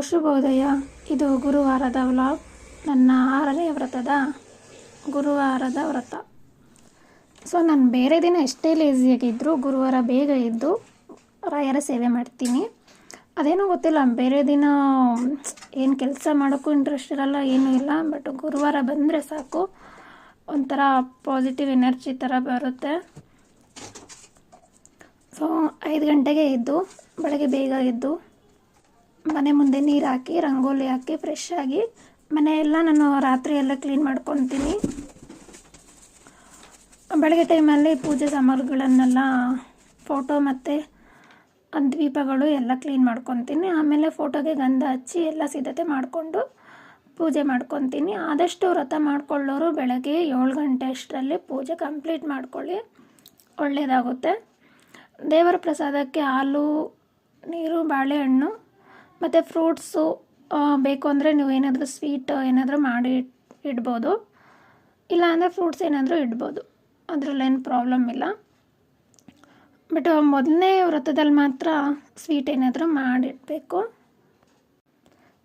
ಶುಭೋದಯ ಇದು ಗುರುವಾರದ ವ್ಲಾಗ್. ನನ್ನ ಆರನೇ ವ್ರತದ ಗುರುವಾರದ ವ್ರತ. ಸೊ, ನಾನು ಬೇರೆ ದಿನ ಎಷ್ಟೇ ಲೇಸಿಯಾಗಿದ್ದರೂ ಗುರುವಾರ ಬೇಗ ಇದ್ದು ರಾಯರ ಸೇವೆ ಮಾಡ್ತೀನಿ. ಅದೇನೋ ಗೊತ್ತಿಲ್ಲ, ಬೇರೆ ದಿನ ಏನು ಕೆಲಸ ಮಾಡೋಕ್ಕೂ ಇಂಟ್ರೆಸ್ಟ್ ಇರಲ್ಲ, ಏನೂ ಇಲ್ಲ ಬಟ್ ಗುರುವಾರ ಬಂದರೆ ಸಾಕು. ಒಂಥರ ಪಾಸಿಟಿವ್ ಎನರ್ಜಿ ಥರ ಬರುತ್ತೆ. ಸೊ, ಐದು ಗಂಟೆಗೆ ಇದ್ದು ಬೆಳಗ್ಗೆ ಬೇಗ ಎದ್ದು ಮನೆ ಮುಂದೆ ನೀರು ಹಾಕಿ, ರಂಗೋಲಿ ಹಾಕಿ ಫ್ರೆಶ್ ಆಗಿ ಮನೆಯೆಲ್ಲ ನಾನು ರಾತ್ರಿ ಎಲ್ಲ ಕ್ಲೀನ್ ಮಾಡ್ಕೊತೀನಿ. ಬೆಳಗ್ಗೆ ಟೈಮಲ್ಲಿ ಪೂಜೆ ಸಾಮಾನುಗಳನ್ನೆಲ್ಲ ಫೋಟೋ ಮತ್ತು ದ್ವೀಪಗಳು ಎಲ್ಲ ಕ್ಲೀನ್ ಮಾಡ್ಕೊತೀನಿ. ಆಮೇಲೆ ಫೋಟೋಗೆ ಗಂಧ ಹಚ್ಚಿ ಎಲ್ಲ ಸಿದ್ಧತೆ ಮಾಡಿಕೊಂಡು ಪೂಜೆ ಮಾಡ್ಕೊತೀನಿ. ಆದಷ್ಟು ವ್ರತ ಮಾಡಿಕೊಳ್ಳೋರು ಬೆಳಗ್ಗೆ ಏಳು ಗಂಟೆ ಅಷ್ಟರಲ್ಲಿ ಪೂಜೆ ಕಂಪ್ಲೀಟ್ ಮಾಡ್ಕೊಳ್ಳಿ. ಒಳ್ಳೆಯದಾಗುತ್ತೆ ದೇವರ ಪ್ರಸಾದಕ್ಕೆ ಹಾಲು, ನೀರು, ಬಾಳೆಹಣ್ಣು ಮತ್ತು ಫ್ರೂಟ್ಸು ಬೇಕು ಅಂದರೆ ನೀವು ಏನಾದರೂ ಸ್ವೀಟ್ ಏನಾದರೂ ಮಾಡಿ ಇಡ್ಬೋದು. ಇಲ್ಲ ಅಂದರೆ ಫ್ರೂಟ್ಸ್ ಏನಾದರೂ ಇಡ್ಬೋದು. ಅದರಲ್ಲೇನು ಪ್ರಾಬ್ಲಮ್ ಇಲ್ಲ. ಬಟ್ ಮೊದಲನೇ ವ್ರತದಲ್ಲಿ ಮಾತ್ರ ಸ್ವೀಟ್ ಏನಾದರೂ ಮಾಡಿಡಬೇಕು.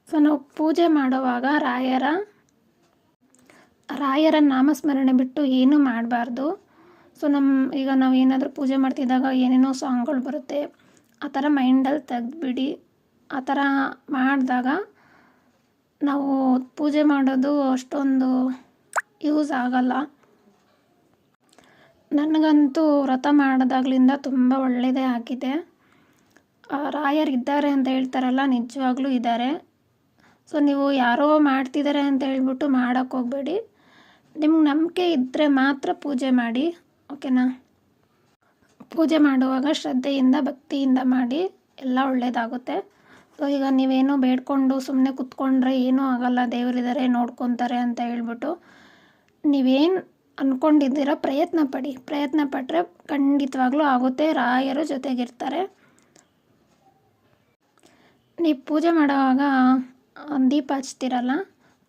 ಸೊ ನಾವು ಪೂಜೆ ಮಾಡುವಾಗ ರಾಯರ ರಾಯರ ನಾಮಸ್ಮರಣೆ ಬಿಟ್ಟು ಏನೂ ಮಾಡಬಾರ್ದು. ಸೊ ನಮ್ಮ ಈಗ ನಾವು ಏನಾದರೂ ಪೂಜೆ ಮಾಡ್ತಿದ್ದಾಗ ಏನೇನೋ ಸಾಂಗ್ಗಳು ಬರುತ್ತೆ, ಆ ಥರ ಮೈಂಡಲ್ಲಿ ತೆಗೆದ್ಬಿಡಿ. ಆ ಥರ ಮಾಡಿದಾಗ ನಾವು ಪೂಜೆ ಮಾಡೋದು ಅಷ್ಟೊಂದು ಯೂಸ್ ಆಗಲ್ಲ. ನನಗಂತೂ ವ್ರತ ಮಾಡಿದಾಗ್ಲಿಂದ ತುಂಬ ಒಳ್ಳೆಯದೇ ಆಗಿದೆ. ರಾಯರ್ ಇದ್ದಾರೆ ಅಂತ ಹೇಳ್ತಾರಲ್ಲ, ನಿಜವಾಗ್ಲೂ ಇದ್ದಾರೆ. ಸೊ, ನೀವು ಯಾರೋ ಮಾಡ್ತಿದ್ದಾರೆ ಅಂತ ಹೇಳ್ಬಿಟ್ಟು ಮಾಡೋಕ್ಕೆ ಹೋಗಬೇಡಿ. ನಿಮ್ಗೆ ನಂಬಿಕೆ ಇದ್ದರೆ ಮಾತ್ರ ಪೂಜೆ ಮಾಡಿ, ಓಕೆನಾ? ಪೂಜೆ ಮಾಡುವಾಗ ಶ್ರದ್ಧೆಯಿಂದ, ಭಕ್ತಿಯಿಂದ ಮಾಡಿ, ಎಲ್ಲ ಒಳ್ಳೆಯದಾಗುತ್ತೆ. ಸೊ ಈಗ ನೀವೇನೋ ಬೇಡ್ಕೊಂಡು ಸುಮ್ಮನೆ ಕುತ್ಕೊಂಡ್ರೆ ಏನೂ ಆಗಲ್ಲ ದೇವರಿದ್ದಾರೆ ನೋಡ್ಕೊತಾರೆ ಅಂತ ಹೇಳ್ಬಿಟ್ಟು ನೀವೇನು ಅಂದ್ಕೊಂಡಿದ್ದೀರ ಪ್ರಯತ್ನ ಪಡಿ. ಪ್ರಯತ್ನ ಪಟ್ಟರೆ ಖಂಡಿತವಾಗ್ಲೂ ಆಗುತ್ತೆ, ರಾಯರು ಜೊತೆಗಿರ್ತಾರೆ. ನೀವು ಪೂಜೆ ಮಾಡುವಾಗ ದೀಪ ಹಚ್ತಿರಲ್ಲ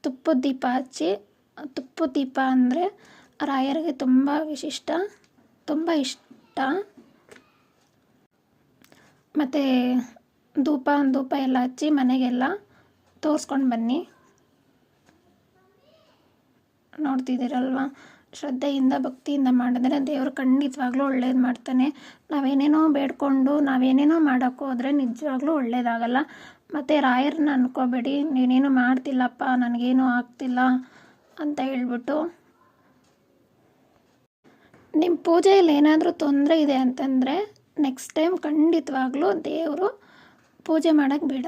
ತುಪ್ಪದ ದೀಪ ಹಚ್ಚಿ ತುಪ್ಪದ ದೀಪ ಅಂದರೆ ರಾಯರಿಗೆ ತುಂಬ ವಿಶಿಷ್ಟ, ತುಂಬ ಇಷ್ಟ. ಮತ್ತು ಧೂಪ ಧೂಪ ಎಲ್ಲ ಹಚ್ಚಿ ಮನೆಗೆಲ್ಲ ತೋರಿಸ್ಕೊಂಡು ಬನ್ನಿ. ನೋಡ್ತಿದ್ದೀರಲ್ವ? ಶ್ರದ್ಧೆಯಿಂದ, ಭಕ್ತಿಯಿಂದ ಮಾಡಿದ್ರೆ ದೇವರು ಖಂಡಿತವಾಗ್ಲೂ ಒಳ್ಳೇದು ಮಾಡ್ತಾನೆ. ನಾವೇನೇನೋ ಬೇಡ್ಕೊಂಡು, ನಾವೇನೇನೋ ಮಾಡೋಕ್ಕೆ ಹೋದರೆ ನಿಜವಾಗ್ಲೂ ಒಳ್ಳೇದಾಗಲ್ಲ. ಮತ್ತು ರಾಯರನ್ನ ಅನ್ಕೋಬೇಡಿ, ನೀನೇನು ಮಾಡ್ತಿಲ್ಲಪ್ಪ, ನನಗೇನು ಆಗ್ತಿಲ್ಲ ಅಂತ ಹೇಳ್ಬಿಟ್ಟು. ನಿಮ್ಮ ಪೂಜೆಯಲ್ಲಿ ಏನಾದರೂ ತೊಂದರೆ ಇದೆ ಅಂತಂದರೆ ನೆಕ್ಸ್ಟ್ ಟೈಮ್ ಖಂಡಿತವಾಗ್ಲೂ ದೇವರು ಪೂಜೆ ಮಾಡೋಕ್ಕೆ ಬಿಡ.